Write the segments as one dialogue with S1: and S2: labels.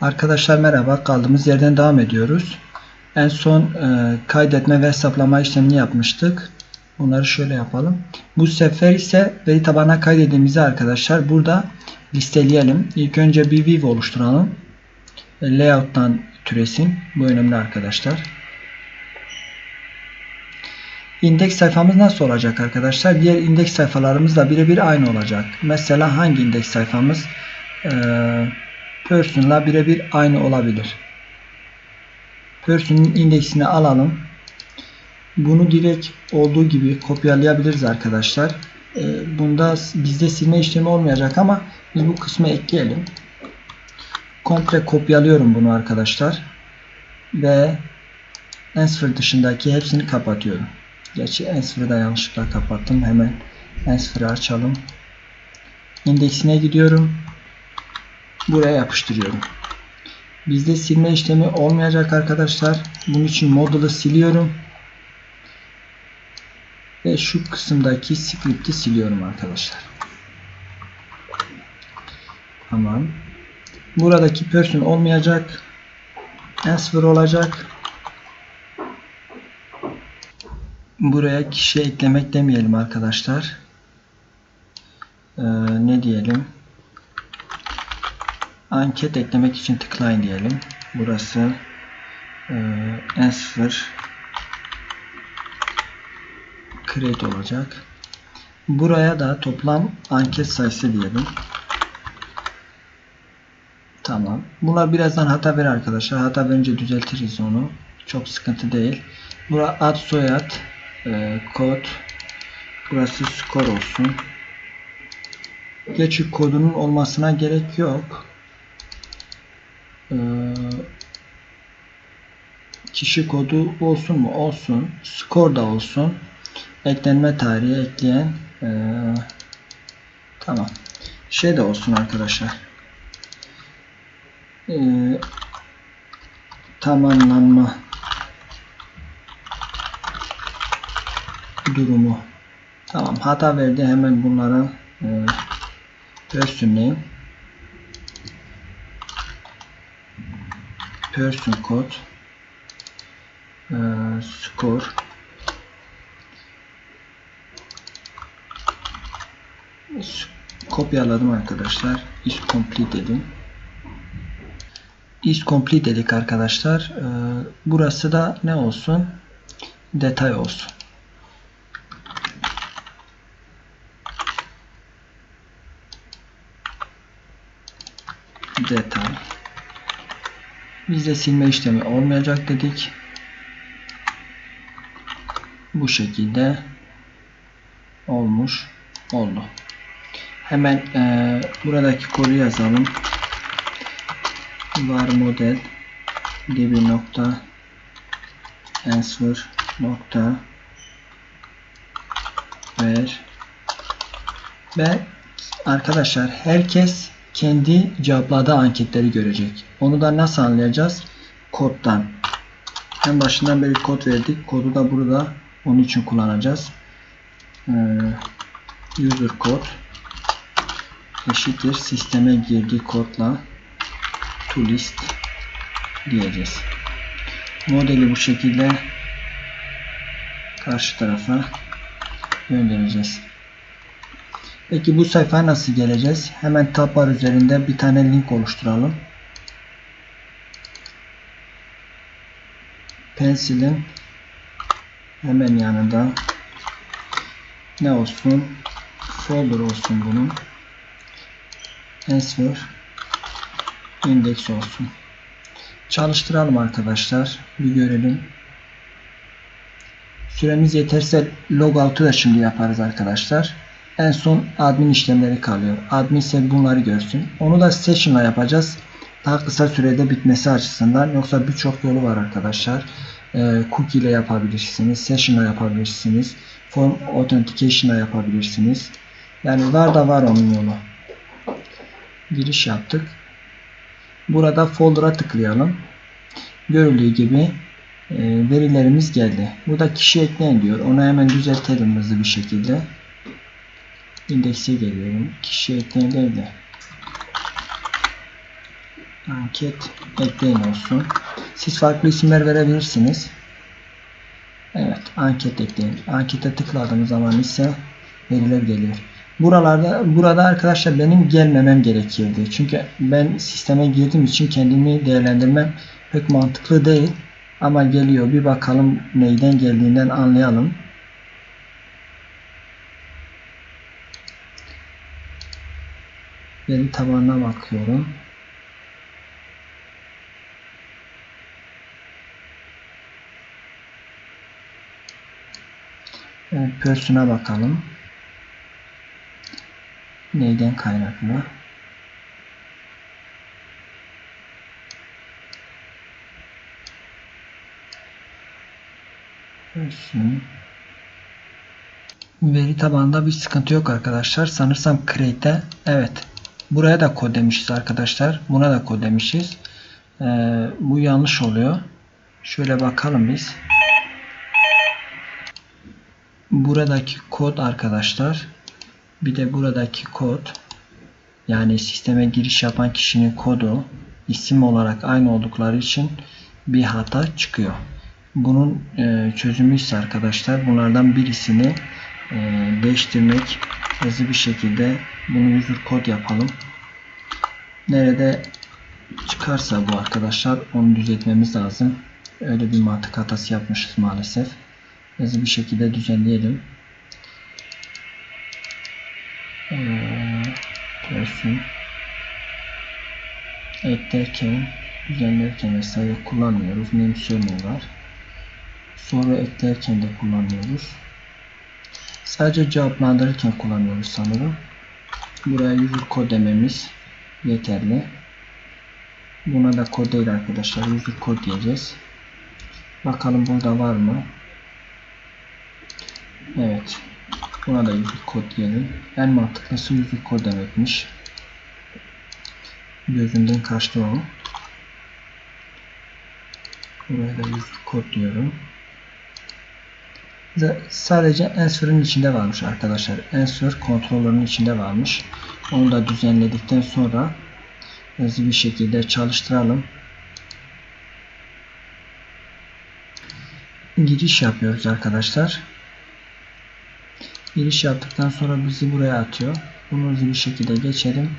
S1: Arkadaşlar merhaba. Kaldığımız yerden devam ediyoruz. En son e, kaydetme ve hesaplama işlemini yapmıştık. Bunları şöyle yapalım. Bu sefer ise veri tabanına kaydettiğimizi arkadaşlar burada listeleyelim. İlk önce bir view oluşturalım. E, Layout'tan türesin. Bu önemli arkadaşlar. İndeks sayfamız nasıl olacak arkadaşlar? Diğer indeks sayfalarımızla birebir aynı olacak. Mesela hangi indeks sayfamız? Ee, Person'la birebir aynı olabilir. Person'un indeksini alalım. Bunu direkt olduğu gibi kopyalayabiliriz arkadaşlar. Ee, bunda bizde silme işlemi olmayacak ama biz bu kısmı ekleyelim. Komple kopyalıyorum bunu arkadaşlar. Ve Answer dışındaki hepsini kapatıyorum. Gerçi Answer'ı da yanlışlıkla kapattım. Hemen Answer'ı açalım. İndeksine gidiyorum. Buraya yapıştırıyorum. Bizde silme işlemi olmayacak arkadaşlar. Bunun için modulu siliyorum. Ve şu kısımdaki script'i siliyorum arkadaşlar. Tamam. Buradaki person olmayacak. Answer olacak. Buraya kişi eklemek demeyelim arkadaşlar. Ee, ne diyelim? Anket eklemek için tıklayın diyelim. Burası e, answer create olacak. Buraya da toplam anket sayısı diyelim. Tamam. Bunlar birazdan hata verir arkadaşlar. Hata verince düzeltiriz onu. Çok sıkıntı değil. Bura ad soyad e, kod burası skor olsun. Geçik kodunun olmasına gerek yok. Ee, kişi kodu olsun mu? Olsun. Skor da olsun. Eklenme tarihi ekleyen ee, tamam. Şey de olsun arkadaşlar. Ee, tamamlanma durumu. Tamam. Hata verdi. Hemen bunlara e, resimleyeyim. person code e, score kopyaladım arkadaşlar. İs complete dedim is complete dedik arkadaşlar. E, burası da ne olsun? Detay olsun. Detay. Bizde silme işlemi olmayacak dedik. Bu şekilde olmuş oldu. Hemen e, buradaki kodu yazalım. var model gibi nokta answer nokta ver ve arkadaşlar herkes kendi cevapladığı anketleri görecek. Onu da nasıl anlayacağız? Koddan. En başından beri kod verdik. Kodu da burada onun için kullanacağız. Ee, user kod eşittir sisteme girdiği kodla to list diyeceğiz. Modeli bu şekilde karşı tarafa göndereceğiz. Peki bu sayfaya nasıl geleceğiz? Hemen tab bar üzerinde bir tane link oluşturalım. Pencil'in hemen yanında ne olsun? Folder olsun bunun. Answer index olsun. Çalıştıralım arkadaşlar. Bir görelim. Süremiz yeterse logout'u da şimdi yaparız arkadaşlar. En son admin işlemleri kalıyor. Admin ise bunları görsün. Onu da session'la yapacağız. Daha kısa sürede bitmesi açısından. Yoksa birçok yolu var arkadaşlar. Ee, cookie ile yapabilirsiniz. Session'la yapabilirsiniz. Form Authentication ile yapabilirsiniz. Yani var da var onun yolu. Giriş yaptık. Burada folder'a tıklayalım. Görüldüğü gibi e, verilerimiz geldi. Burada kişi ekleyin diyor. Onu hemen düzeltelim hızlı bir şekilde indekse geliyorum. Kişi ekleyin değil de Anket ekleyin olsun. Siz farklı isimler verebilirsiniz. Evet, anket ekleyin. Ankete tıkladığım zaman ise veriler geliyor. Buralarda burada arkadaşlar benim gelmemem gerekirdi. Çünkü ben sisteme girdiğim için kendimi değerlendirmem pek mantıklı değil. Ama geliyor. Bir bakalım neyden geldiğinden anlayalım. Veri tabanına bakıyorum. Person'a bakalım. Neyden kaynaklı? Person. Veri tabanında bir sıkıntı yok arkadaşlar. Sanırsam create'e evet. Buraya da kod demişiz arkadaşlar. Buna da kod demişiz. Ee, bu yanlış oluyor. Şöyle bakalım biz. Buradaki kod arkadaşlar bir de buradaki kod yani sisteme giriş yapan kişinin kodu isim olarak aynı oldukları için bir hata çıkıyor. Bunun e, çözümü ise arkadaşlar bunlardan birisini e, değiştirmek hızlı bir şekilde bunu user kod yapalım. Nerede çıkarsa bu arkadaşlar onu düzeltmemiz lazım. Öyle bir mantık hatası yapmışız maalesef. Hızlı bir şekilde düzenleyelim. Ee, person eklerken düzenlerken vesaire kullanmıyoruz. Name surname var. Soru eklerken de kullanmıyoruz. Sadece cevaplandırırken kullanıyoruz sanırım. Buraya user kod dememiz yeterli. Buna da kod değil arkadaşlar. User kod diyeceğiz. Bakalım burada var mı? Evet. Buna da user kod diyelim. En mantıklısı user kod demekmiş. Gözümden kaçtı o. Buraya da user kod diyorum. Sadece answer'ın içinde varmış arkadaşlar. Answer kontrolörün içinde varmış. Onu da düzenledikten sonra hızlı bir şekilde çalıştıralım. Giriş yapıyoruz arkadaşlar. Giriş yaptıktan sonra bizi buraya atıyor. Bunu hızlı bir şekilde geçelim.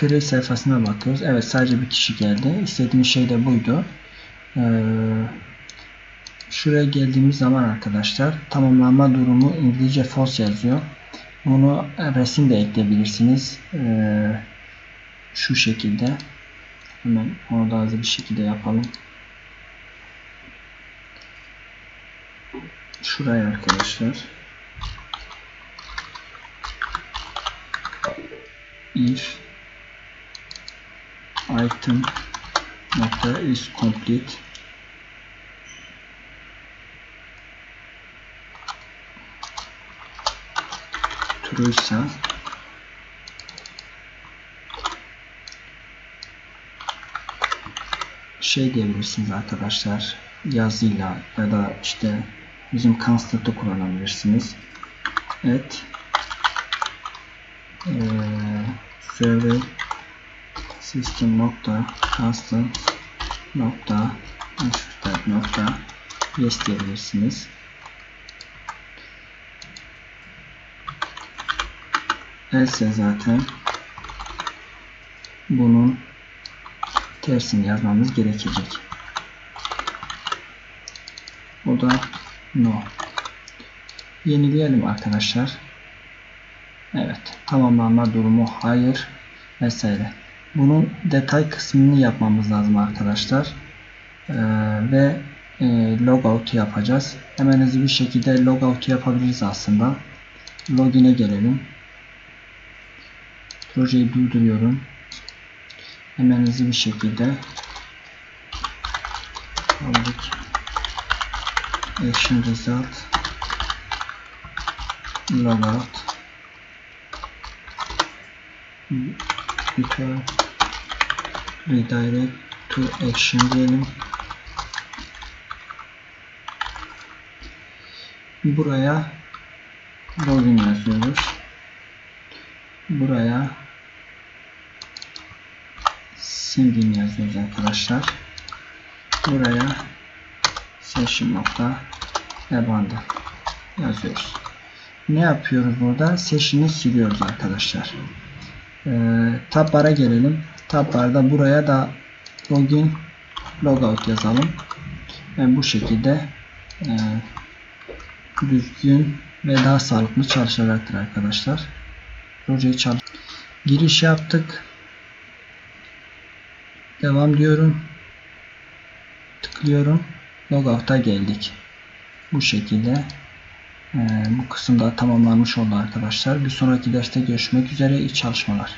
S1: Create sayfasına bakıyoruz. Evet sadece bir kişi geldi. İstediğim şey de buydu. Ee, şuraya geldiğimiz zaman arkadaşlar tamamlanma durumu İngilizce false yazıyor. Bunu resim de ekleyebilirsiniz. Ee, şu şekilde. Hemen onu da hızlı bir şekilde yapalım. Şuraya arkadaşlar. if item nokta is complete true ise şey diyebilirsiniz arkadaşlar yazıyla ya da işte bizim constant'ı kullanabilirsiniz. Et ee, server system nokta constant nokta nokta yes diyebilirsiniz. else zaten bunun tersini yazmamız gerekecek. O da no. Yenileyelim arkadaşlar. Evet. Tamamlanma durumu hayır vesaire. Bunun detay kısmını yapmamız lazım arkadaşlar. Ee, ve e, logout yapacağız. Hemen hızlı bir şekilde logout yapabiliriz aslında. Login'e gelelim. Projeyi durduruyorum. Hemen hızlı bir şekilde aldık. Action result logout return redirect to action diyelim. Buraya login yazıyoruz. Buraya Singin yazıyoruz arkadaşlar. Buraya session nokta abandon yazıyoruz. Ne yapıyoruz burada? Session'ı siliyoruz arkadaşlar. Ee, tab gelelim. Tab bar'da buraya da login logout yazalım. Ve bu şekilde e, düzgün ve daha sağlıklı çalışacaktır arkadaşlar. Projeyi çalış. Giriş yaptık. Devam diyorum. Tıklıyorum. Logout'a geldik. Bu şekilde bu kısımda tamamlanmış oldu arkadaşlar. Bir sonraki derste görüşmek üzere. İyi çalışmalar.